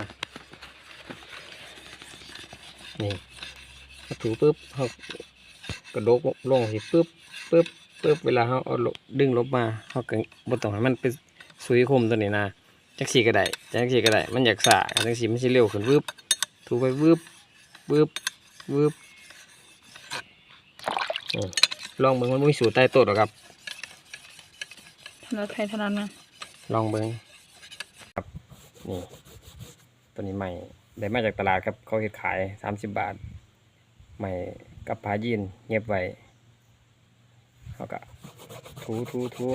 มานี่พอถูปุ๊บเขากระโดกลงสิปุ๊บปุ๊บปุ๊บเวลาเขาเอาลงดึงลบมาเขาก็บ่ต้องให้มันเป็นสุยคมตัวนี้นะจักสีก็ได้จักสีก็ได้มันอยากสาจักสีมันสิเร็วขึ้นวืบถูไปวืบวืบวืบอืมลองเบิ่งมันบ่มีสูตรใต้โต๊ะหรอกครับถนัดใครถนัดมันลองเบิ้งครับนี่ ตัวนี้ใหม่ได้มาจากตลาดครับเขาเฮ็ดขายสามสิบบาท ใหม่กับผ้ายีนเงียบไว้เขาก็ทูทูทู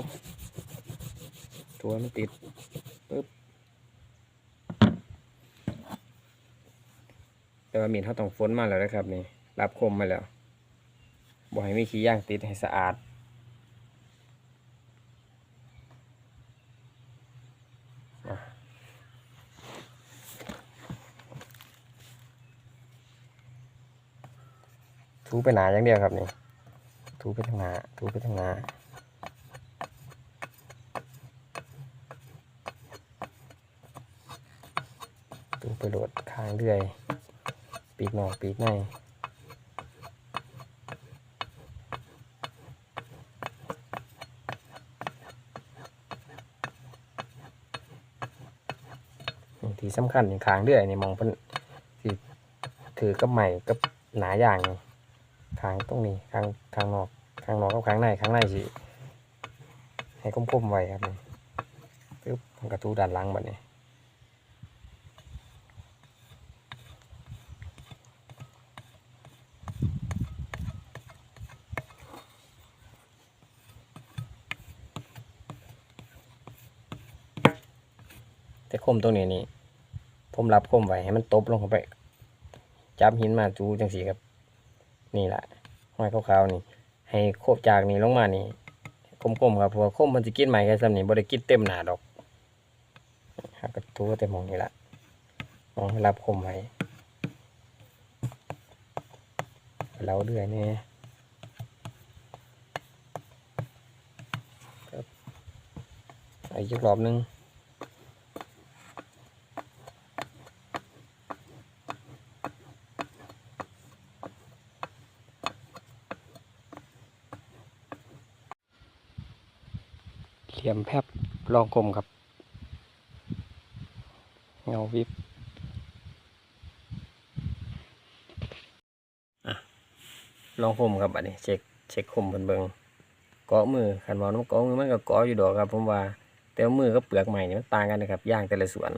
ทูมันติดปึ๊บแต่ว่ามีดเขาต้องฝนมาแล้วนะครับนี่รับคมมาแล้วบ่ให้มีขี้ย่างติดให้สะอาด ทูไปหนาอย่างเดียวครับนี่ทูไปทางหนาทูไปทางหนาทูไปโหลดค้างเรื่อย ปีกนอกปีกในที่สำคัญนี่ค้างเรื่อยนี่มองเพิ่นที่ถือกับใหม่กับหนาอย่างนี่ ข้างตรงนี้ข้างข้างนอกข้างนอกกับข้างในข้างในสิให้คมๆไว้ครับนี่ปึ๊บกระตูด้านหลังแบบนี้แต่คมตรงนี้นี่ผมรับคมไว้ให้มันตบลงเข้าไป จับหินมาจูจังสีครับ นี่แหละห้อยขาวๆนี่ ให้โคบจากนี่ลงมานี่คมๆครับเพราะว่าคมมันจะกินใหม่แค่ซ้ำนี่บ่ได้กินเต็มหนาดอกหักกระทูเต็มมองนี่ละมองรับคมไว้เราเดือยนี่อีกรอบหนึง เพียมแพบลองคมครับ เงาวิบอะลองคมครับอันนี้เช็คเช็คคมเพิ่นเบิงเกาะมือขันบอลน้ำเกาะมือมันก็เกาะอยู่ดอกครับ ผมว่าแต่มือก็เปลือกใหม่นี่มันต่างกันนะครับย่างแต่ละส่วน